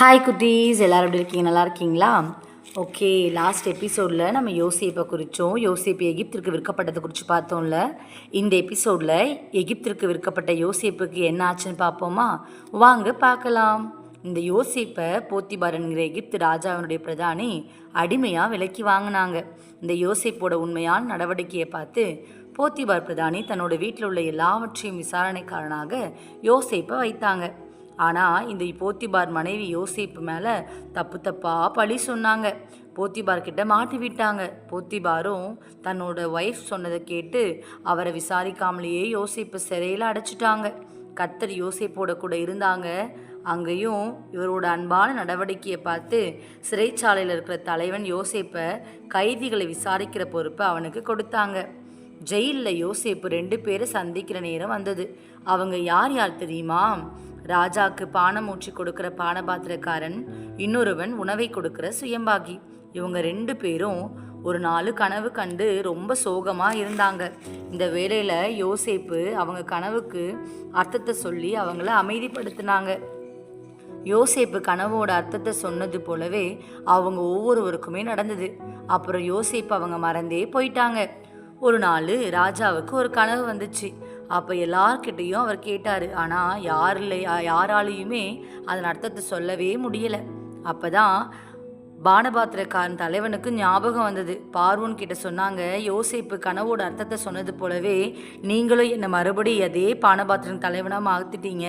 Hi குட்டீஸ். எல்லோரும் எப்படி இருக்கீங்க? நல்லா இருக்கீங்களா? ஓகே லாஸ்ட் எபிசோடில் நம்ம யோசேப்பை குறித்தோம். யோசிப்பு எகிப்திற்கு விற்கப்பட்டதை குறித்து பார்த்தோம்ல. இந்த எபிசோடில் எகிப்திற்கு விற்கப்பட்ட யோசிப்புக்கு என்ன ஆச்சுன்னு பார்ப்போமா? வாங்க பார்க்கலாம். இந்த யோசேப்பை போத்திபாரன்கிற எகிப்து ராஜாவினுடைய பிரதானி அடிமையாக விலைக்கு வாங்கினாங்க. இந்த யோசேப்போட உண்மையான நடவடிக்கையை பார்த்து போத்திபார் பிரதானி தன்னோட வீட்டில் உள்ள எல்லாவற்றையும் விசாரணைக்காரனாக யோசேப்பை வைத்தாங்க. ஆனால் இந்த போத்திபார் மனைவி யோசிப்பு மேலே தப்பு தப்பாக பழி சொன்னாங்க. போத்திபார் கிட்ட மாட்டி விட்டாங்க. போத்திபாரும் தன்னோட ஒய்ஃப் சொன்னதை கேட்டு அவரை விசாரிக்காமலேயே யோசிப்பு சிறையில் அடைச்சிட்டாங்க. கத்தர் யோசிப்போட கூட இருந்தாங்க. அங்கேயும் இவரோட அன்பான நடவடிக்கையை பார்த்து சிறைச்சாலையில் இருக்கிற தலைவன் யோசேப்பை கைதிகளை விசாரிக்கிற பொறுப்பை அவனுக்கு கொடுத்தாங்க. ஜெயிலில் யோசேப்பு ரெண்டு பேரை சந்திக்கிற நேரம் வந்தது. அவங்க யார் யார் தெரியுமா? ராஜாக்கு பானம் ஊற்றி கொடுக்கிற பானபாத்திரக்காரன் இன்னொருவன் உணவை கொடுக்கிற சுயம்பாகி. இவங்க ரெண்டு பேரும் ஒரு நாள் கனவு கண்டு ரொம்ப சோகமாக இருந்தாங்க. இந்த வேலையில் யோசேப்பு அவங்க கனவுக்கு அர்த்தத்தை சொல்லி அவங்கள அமைதிப்படுத்தினாங்க. யோசேப்பு கனவோட அர்த்தத்தை சொன்னது போலவே அவங்க ஒவ்வொருவருக்குமே நடந்தது. அப்புறம் யோசேப்பு அவங்க மறந்தே போயிட்டாங்க. ஒரு நாள் ராஜாவுக்கு ஒரு கனவு வந்துச்சு. அப்போ எல்லார்கிட்டேயும் அவர் கேட்டார். ஆனால் யாரில் யாராலையுமே அதன் அர்த்தத்தை சொல்லவே முடியலை. அப்போ தான் பானபாத்திரக்காரன் தலைவனுக்கு ஞாபகம் வந்தது. பார்வன் கிட்ட சொன்னாங்க யோசிப்பு கனவோட அர்த்தத்தை சொன்னது போலவே நீங்களும் என்னை மறுபடி அதே பானபாத்திரன் தலைவனாக மாற்றிட்டீங்க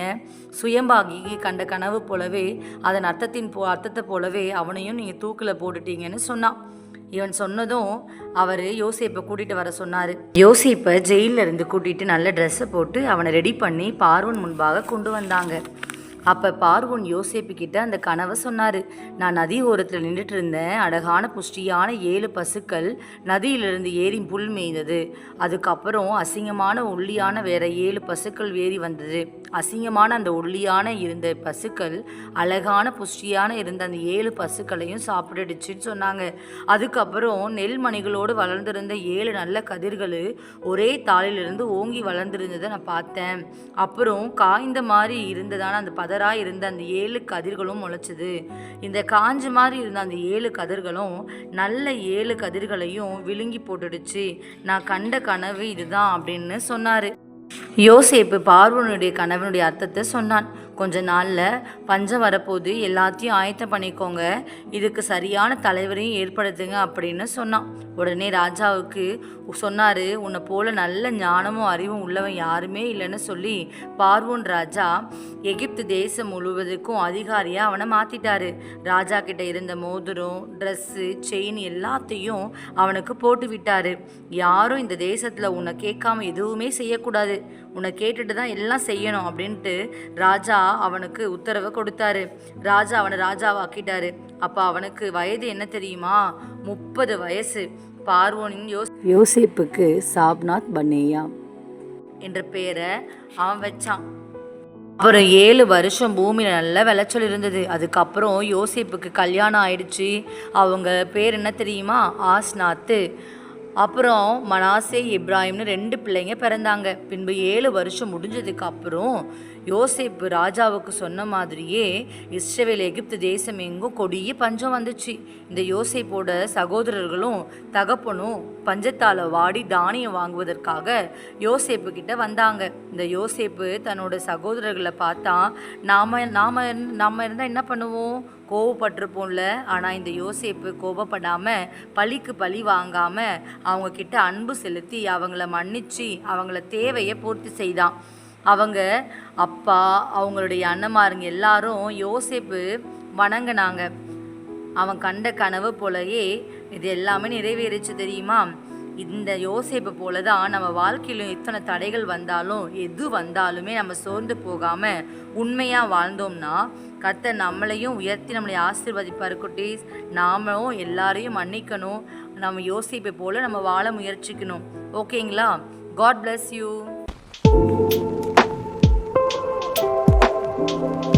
சுயம்பாகி கண்ட கனவு போலவே அதன் அர்த்தத்தின் போ அர்த்தத்தை போலவே அவனையும் நீங்கள் தூக்கில் போட்டுட்டீங்கன்னு சொன்னான். இவன் சொன்னதும் அவர் யோசிப்பை கூட்டிகிட்டு வர சொன்னார். யோசிப்பை ஜெயிலில் இருந்து கூட்டிகிட்டு நல்ல ட்ரெஸ்ஸை போட்டு அவனை ரெடி பண்ணி பார்வன் முன்பாக கொண்டு வந்தாங்க. அப்போ பார்வோன் யோசேப்பு அந்த கனவை சொன்னார். நான் நதி ஓரத்தில் நின்றுட்டு இருந்தேன் அழகான புஷ்டியான ஏழு பசுக்கள் நதியிலிருந்து ஏறி புல் மேய்ந்தது. அதுக்கப்புறம் அசிங்கமான ஒல்லியான வேற ஏழு பசுக்கள் ஏறி வந்தது. அசிங்கமான அந்த ஒல்லியான இருந்த பசுக்கள் அழகான புஷ்டியான இருந்த அந்த ஏழு பசுக்களையும் சாப்பிட்டுடுச்சுன்னு சொன்னாங்க. அதுக்கப்புறம் நெல் மணிகளோடு வளர்ந்திருந்த ஏழு நல்ல கதிர்கள் ஒரே தாளிலிருந்து ஓங்கி வளர்ந்திருந்ததை நான் பார்த்தேன். அப்புறம் காய்ந்த மாதிரி இருந்ததான அந்த பத கதராக இருந்த அந்த ஏழு கதிர்களும் முளைச்சிது. இந்த காஞ்சு மாதிரி இருந்த அந்த ஏழு கதிர்களும் நல்ல ஏழு கதிர்களையும் விழுங்கி போட்டுடுச்சு. நான் கண்ட கனவு இதுதான் அப்படின்னு சொன்னார். யோசேப்பு பார்வனுடைய கணவனுடைய அர்த்தத்தை சொன்னான். கொஞ்ச நாளில் பஞ்சம் வரப்போது எல்லாத்தையும் ஆயத்தம் பண்ணிக்கோங்க. இதுக்கு சரியான தலைவரையும் ஏற்படுத்துங்க அப்படின்னு சொன்னான். உடனே ராஜாவுக்கு சொன்னார் உன்னை போல நல்ல ஞானமும் அறிவும் உள்ளவன் யாருமே இல்லைன்னு சொல்லி பார்வோன் ராஜா எகிப்து தேசம் முழுவதுக்கும் அதிகாரியாக அவனை மாற்றிட்டாரு ராஜா கிட்ட இருந்த மோதிரம் ட்ரெஸ்ஸு செயின் எல்லாத்தையும் அவனுக்கு போட்டு விட்டாரு. யாரும் இந்த தேசத்தில் உன்னை கேட்காம எதுவுமே செய்யக்கூடாது. உன்னை கேட்டுட்டு தான் எல்லாம் செய்யணும் அப்படின்ட்டு ராஜா அவனுக்கு உத்தரவை கொடுத்தாரு. ராஜா அவனை ராஜாவாக்கிட்டாரு. அப்போ அவனுக்கு வயது என்ன தெரியுமா? முப்பது வயசு. பார்வோனின் யோஸ் யோசிப்புக்கு சாப்நாத் பன்னேயா? என்ற பெயரை அவன் வச்சான். அப்புறம் ஏழு வருஷம் பூமியில் நல்ல விளைச்சல் இருந்தது. அதுக்கப்புறம் யோசிப்புக்கு கல்யாணம் ஆயிடுச்சு. அவங்க பேர் என்ன தெரியுமா? ஆஸ்நாத்து. அப்புறம் மனாசே இப்ராஹிம்னு ரெண்டு பிள்ளைங்க பிறந்தாங்க. பின்பு ஏழு வருஷம் முடிஞ்சதுக்கு அப்புறம் யோசேப்பு ராஜாவுக்கு சொன்ன மாதிரியே இஸ்ரேவேல் எகிப்து தேசம் எங்கும் கொடிய பஞ்சம் வந்துச்சு. இந்த யோசேப்போட சகோதரர்களும் தகப்பனும் பஞ்சத்தால் வாடி தானியம் வாங்குவதற்காக யோசேப்பு கிட்ட வந்தாங்க. இந்த யோசேப்பு தன்னோட சகோதரர்களை பார்த்தா நாம நாம நாம இருந்தால் என்ன பண்ணுவோம்? கோவப்பட்டிருப்போம்ல. ஆனால் இந்த யோசேப்பு கோபப்படாமல் பழிக்கு பழி வாங்காமல் அவங்கக்கிட்ட அன்பு செலுத்தி அவங்கள மன்னிச்சு அவங்கள தேவையை பூர்த்தி செய்தான். அவங்க அப்பா அவங்களுடைய அண்ணமாருங்க எல்லாரும் யோசேப்பு வணங்கினாங்க. அவன் கண்ட கனவு போலயே இது எல்லாமே நிறைவேறிச்சு தெரியுமா? இந்த யோசிப்பை போல தான் நம்ம வாழ்க்கையிலும் எத்தனை தடைகள் வந்தாலும் எது வந்தாலுமே நம்ம சோர்ந்து போகாமல் உண்மையாக வாழ்ந்தோம்னா கத்த நம்மளையும் உயர்த்தி நம்மளை ஆசீர்வதிப்பார் குட்டீஸ் நாமளும் எல்லாரையும் மன்னிக்கணும். நம்ம யோசிப்பை போல் நம்ம வாழ முயற்சிக்கணும். ஓகேங்களா? God bless you Thank you.